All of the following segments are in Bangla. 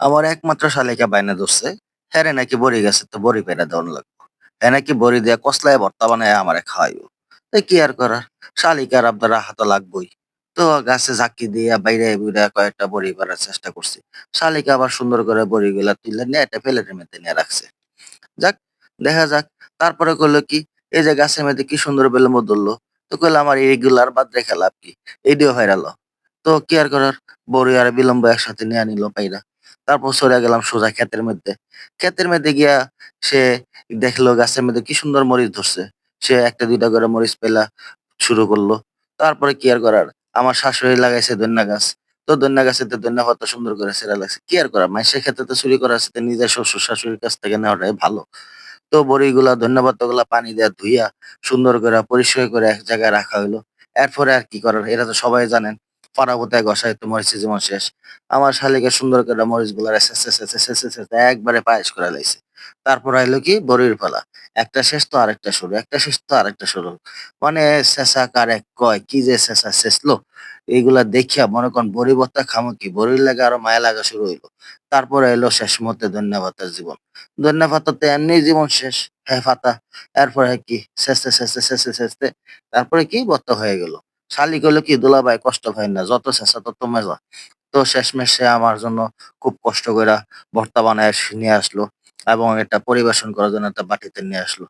আমার একমাত্র শালিকা বাইনা ধরছে। হ্যাঁ নাকি বড়ি গেছে তো বড়ি পেরা দেওয়ান লাগবো। হ্যাঁ নাকি বড়ি দিয়ে কসলায় ভর্তা বানায় আমারে খাওয়াইবো। তো কি আর করার? শালিকার আপনার হাতে লাগবোই। তো গাছে ঝাঁকি দিয়ে বাইরে বুড়ে কয়েকটা বড়ি পারার চেষ্টা করছি। শালিকা আবার সুন্দর করে বড়ি গুলা তুলে নিয়ে একটা প্লেটের মধ্যে নিয়ে রাখছে। যাক, দেখা যাক। তারপরে করল কি, এই যে গাছের মধ্যে কি সুন্দর বেলম্ব ধরলো তো কইলো আমার এইগুলার বাদ রেখে লাভ কি? এইডিও হয়ে তো কি আর করার? বড়ি আর বিলম্ব একসাথে নিয়ে নিল পাইরা। তারপর সরে গেলাম সোজা ক্ষেতের মধ্যে। ক্ষেতের মধ্যে গিয়া সে দেখল গাছের মধ্যে কি সুন্দর মরিচ ধরছে। সে একটা দুইটা করে মরিচ পেলা শুরু করল। তারপরে কি আর করার? আমার শাশুড়ি লাগাইছে ধন্যা গাছ। তো ধন্যা গাছে তো ধন্যা পাতা সুন্দর করে সেরা লাগছে। কি আর করার? মাইসের ক্ষেত্রে তো চুরি করার সাথে নিজের শ্বশুর শাশুড়ির কাছ থেকে নেওয়াটাই ভালো। তো বড়িগুলা ধন্যা পাতাগুলা পানি দিয়ে ধুইয়া সুন্দর করে পরিষ্কার করে এক জায়গায় রাখা হইল। এরপরে আর কি করার? এটা তো সবাই জানেন। পাড়াপোতায় ঘষায় তো মরিচের জীবন শেষ। আমার শালিকে সুন্দর করে মরিচগুলা একবারে পায়েস করে লাইছে। তারপর আইলো কি? বড়ির পালা। একটা শেষ তো আরেকটা শুরু, একটা শেষ তো আরেকটা শুরু। মানে শেষা কারে কয়? কি যে শেষা শেষলো এইগুলা দেখিয়া মনে করেন বড়ি ভর্তা খামো কি? বড়ির লাগে আরও মায়া লাগা শুরু হইল। তারপরে এলো শেষ মতে ধন্যবাদের জীবন। ধন্যবাদ তো এমনি জীবন শেষ। হ্যাঁ ফাতা, এরপরে কি? শেষতে শেষতে শেষতে শেষতে, তারপরে কি? ভর্তা হয়ে গেল। শালি কইলো কি দুলাভাই কষ্ট হয় না যত শেষা তত মেজা তো শেষমেশ সে আমার জন্য খুব কষ্ট কইরা ভর্তা বানায় নিয়ে আসলো এবং এটা পরিবেশন করার জন্য একটা বাটিতে নিয়ে আসলো।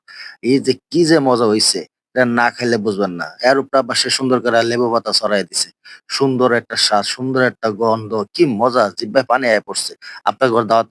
এই যে কি যে মজা হইছে এটা না খাইলে বুঝবেন না। এর উপরে আবার সে সুন্দর করে লেবু পাতা ছড়ায় দিছে। সুন্দর একটা স্বাদ, সুন্দর একটা গন্ধ কি মজা জিহ্বায় পানি আইয়া পড়ছে। আপনার ঘরে দাওয়াত